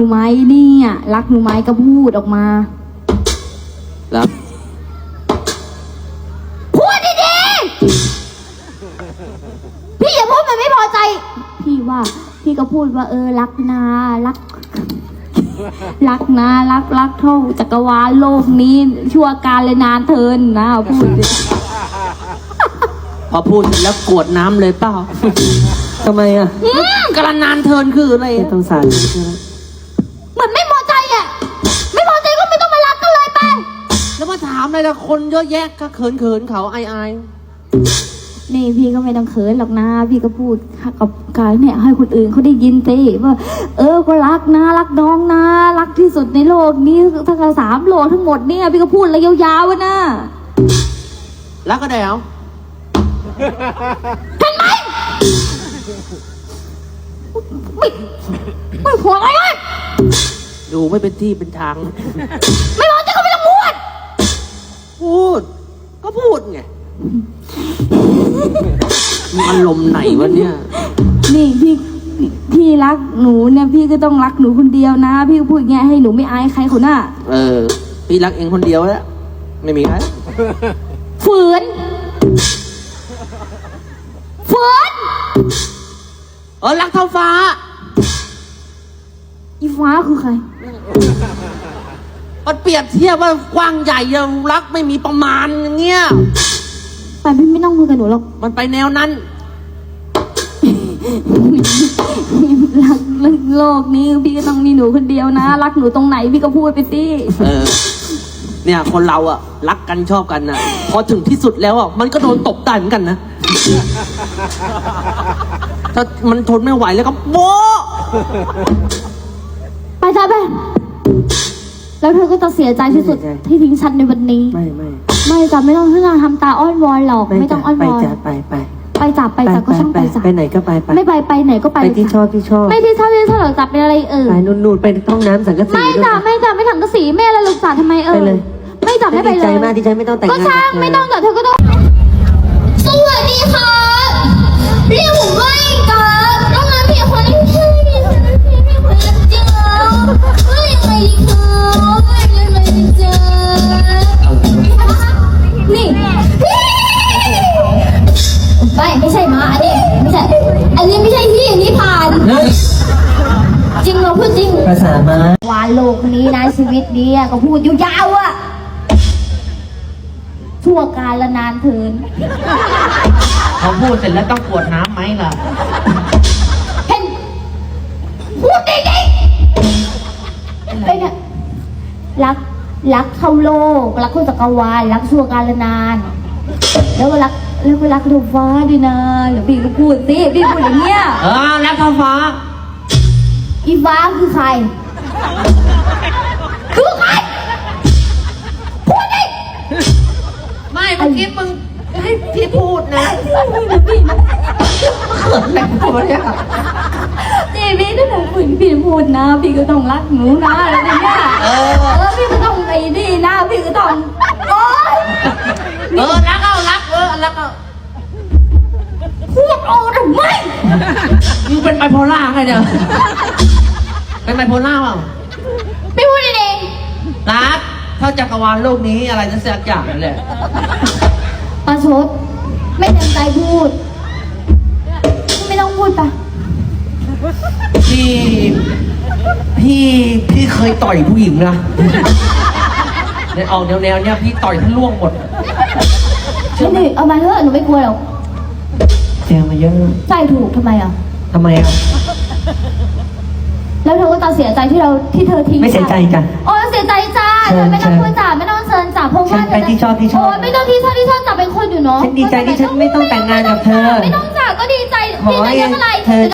หนูไหมเนี่ยรักหนูไหมก็พูดออกมาแล้วพูดดีๆ พี่อย่าพูดมันไม่พอใจ พี่ว่า พี่ก็พูดว่า เออ รักนารัก รักนะรักรักเท่าจักรวาลโลกนี้ ชั่วการเลยนานเทินนะพูดดิพอพูดเสร็จแล้วกรวดน้ำเลยเปล่า ทำไมอะอืมกระนานเทินคืออะไร ไม่ต้องสารเห มือนไม่พอใจอะ ไม่พอใจก็ไม่ต้องมารักกันเลยไป แล้วมาถามอะไรละคนเยอะแยะก็เขินเขินๆเขาอายอายนี่พี่ก็ไม่ต้องเขินหรอกนะ พี่ก็พูดกับกายเนี่ยให้คนอื่นเขาได้ยินสิว่า เออก็รักนะ รักน้องนะ รักที่สุดในโลกนี้ทั้งสามโลกทั้งหมดเนี่ย พี่ก็พูดอะไรยาวๆวะนะๆรักก็ได้เอาไม่ไม่พอใจเลยดูไม่เป็นที่เป็นทาง ไม่พอใจก็ไม่ต้องพูด พูด ก็พูดไงมันลมณ์ไหนวะเนี่ยนี่พี่พี่รักหนูเนี่ยพี่ก็ต้องรักหนูคนเดียวนะ พี่ก็พูดอย่างเงี้ยให้หนูไม่อายใครคนน่ะเออ พี่รักเองคนเดียวแล้วไม่มีใครฝืนฝืน เออรักเท่าฟ้า อีฟ้าคือใคร มันเปรียบเทียบว่ากว้างใหญ่ยังรักไม่มีประมาณอย่างเงี้ยแต่พี่ไม่ต้องคุยกับหนูหรอก มันไปแนวนั้นรักรักโลกนี้พี่ก็ต้องมีหนูคนเดียวนะ รักหนูตรงไหนพี่ก็พูดไปสิ เออ เนี่ยคนเราอะรักกันชอบกันนะพอถึงที่สุดแล้วอะมันก็โดนตบได้เหมือนกันนะ ถ้ามันทนไม่ไหวแล้วก็โบ๊ะ ไปจ้าไป แล้วเธอก็จะเสียใจที่สุดที่ทิ้งฉันในวันนี้ ไม่ไม่ไม่จ้ะไม่ต้องเรื่องทำตาอ้อนวอนหรอก ไม่ต้องอ้อนไปวอนจ้ะไปไปไปจับไปจับก็ช่างไปจับไปไหนก็ไปไปไม่ไปไปไหนก็ไปไปที่ชอบที่ชอบไม่ที่ชอบที่ชอบหรอกจับเป็นอะไรเออไปนู่นนู่นไปห้องน้ำสังกะสีไม่ด้วยจับนะไม่จับไม่ถังกระสีไม่อะไรลูกจ๋าทำไมเออไปเลยไม่จับไม่ไปดีเลใจยมากดีใจไม่ต้องแต่งก็งานช่างกับเธอไม่ต้องแต่เธอก็ต้อง ไม่ไม่ใช่มาอันนี้ไม่ใช่ อันนี้ไม่ใช่พี่อันนี้ผ่าน จริงเราพูดจริง ภาษาม้าวานโลกนี้นะชีวิตนี้อะก็พูดอยู่ยาวๆอะชั่วการละนานเทินพอพูดเสร็จแล้วต้องกรวดน้ำไหมล่ะ เห็นพูดดีๆเป็นอะรักรักเข้าโลก รักเข้าจักรวาลรักชั่วการละนาน แล้วก็รัก แล้วก็รักดวงฟ้าด้วยนะหรือพี่ก็พูดสิพี่พูดอย่างเงี้ยเออรักเท่าฟ้า อีฟ้าคือใคร คือใคร พูดดิไม่เมื่อกี้มึงให้พี่พูดนะแต่พูดเนี่ยนี่พี่ถ้าหนูฝืนพี่พูดนะ พี่ก็ต้องรักหนูนะอะไรอย่างเงี้ยเออเออพี่ก็ต้องไอ้นี่นะ พี่ก็ต้องโอ๊ยเออรักเอา รักเออรักเอาพูดโอ้ทำไมมึงเป็นไบโพล่าไงเนี่ยเป็นไบโพล่าเปล่าพี่พูดดีรักเท่าจักรวาลโลกนี้อะไรจะสักอย่างนั่นแหละๆประชดไม่เต็มใจพูด ไม่ต้องพูดปะพี่พี่พี่เคยต่อยผู้หญิงนะเนี่ยออกแนวแนวๆเนี่ยพี่ต่อยท่านล่วงหมด นี่นี่เอามาเถอะหนูไม่กลัวหรอกเจอมาเยอะใจถูกทำไมอะ ทำไมอะ แล้วเธอก็จะเสียใจที่เราที่เธอทิ้งไม่เสียใจจ้ะโอ้เสียใจจ้าเชิเธญอไม่ต้องเชิญพูดจ้าไม่ต้องเชิญจ้าเพราะว่าเชิญไปที่ชอบที่ชอบโอ้ยไม่ต้องที่ชอบที่ชอบจ้าเป็นคนอยู่เนาะฉันดีใจที่ฉันไม่ต้องแต่งงานกับเธอ ไม่ต้องจ้าก็ดีใจขอดีใจให้เรื่องอะไรเธอ